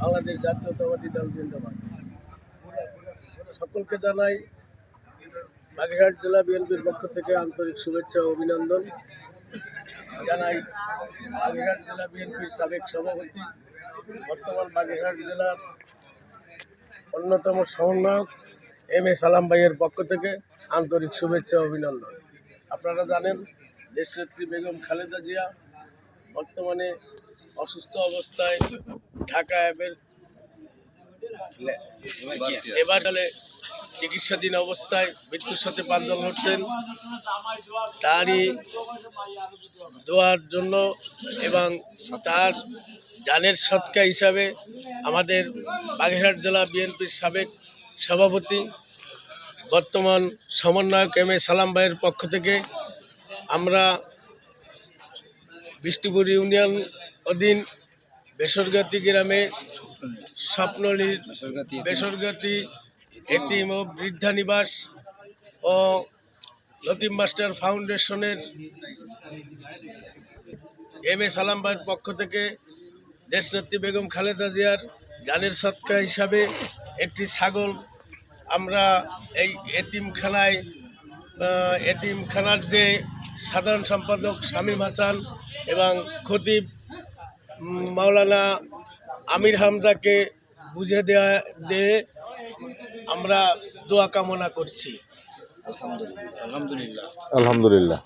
বাংলাদেশ জাতীয়তাবাদী দল জিন্দাবাদ। সকলকে জানাই বাগেরহাট জেলা বিএনপির পক্ষ থেকে আন্তরিক শুভেচ্ছা ও অভিনন্দন। জানাই বাগেরহাট জেলা বিএনপির সাবেক সভাপতি, বর্তমান বাগেরহাট জেলার অন্যতম সমন্বয়ক এম এ সালাম ভাইয়ের পক্ষ থেকে আন্তরিক শুভেচ্ছা অভিনন্দন। আপনারা জানেন, দেশনেত্রী বেগম খালেদা জিয়া বর্তমানে অসুস্থ অবস্থায় ঢাকা অ্যাপের এবার চলে চিকিৎসাধীন অবস্থায় মৃত্যুর সাথে পাঞ্জল হচ্ছেন। তারই দোয়ার জন্য এবং তার জানের সৎকা হিসাবে আমাদের বাগেরহাট জেলা বিএনপির সাবেক সভাপতি, বর্তমান সমন্বয়ক এম এ সালাম ভাইয়ের পক্ষ থেকে আমরা বিষ্ণুপুর ইউনিয়ন অধীন বেসরগাতি গ্রামে স্বপ্নলীর বেসরগাতি এটিম ও বৃদ্ধা নিবাস ও লতিম মাস্টার ফাউন্ডেশনের এম এ সালাম ভাইয়ের পক্ষ থেকে দেশনেত্রী বেগম খালেদা জিয়ার জানের সৎকা হিসাবে একটি ছাগল আমরা এই এতিমখানায় এতিমখানার যে সাধারণ সম্পাদক শামীম হাসান এবং খতিব মাওলানা আমির হামদাকে বুঝে দেয়া দিয়ে আমরা দোয়া কামনা করছি। আলহামদুলিল্লাহ। আলহামদুলিল্লাহ।